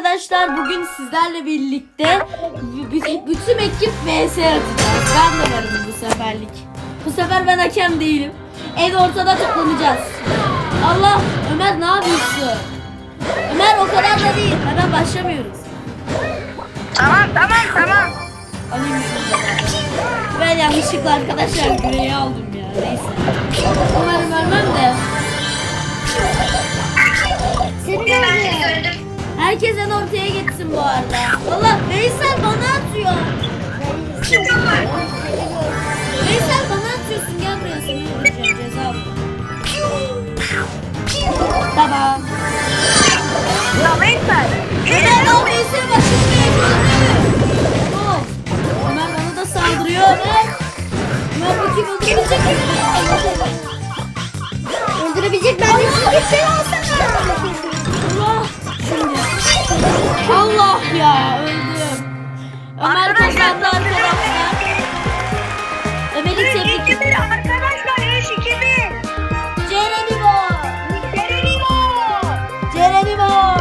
arkadaşlar bugün sizlerle birlikte bütün ekip vs atacağız. Ben de varım bu seferlik. Bu sefer ben hakem değilim. En ortada toplanacağız. Allah Ömer ne yapıyorsun? Ömer o kadar da değil. Hemen başlamıyoruz. Tamam tamam tamam. Alayım şunu. Ben yanlışlıkla arkadaşlar güreği aldım ya. Neyse. Umarım ölmem Herkes en ortaya gitsin bu arada. Allah Veysel bana atıyor. Veysel bana atıyorsun gel buraya seni vuracağım ceza bu. Tamam. Ya Veysel. Ömer o Veysel şimdi Tamam. Ömer bana da saldırıyor. Ömer. Ömer bakayım öldürecek mi? Öldürebilecek ben de git beni alsana. Şimdi. Allah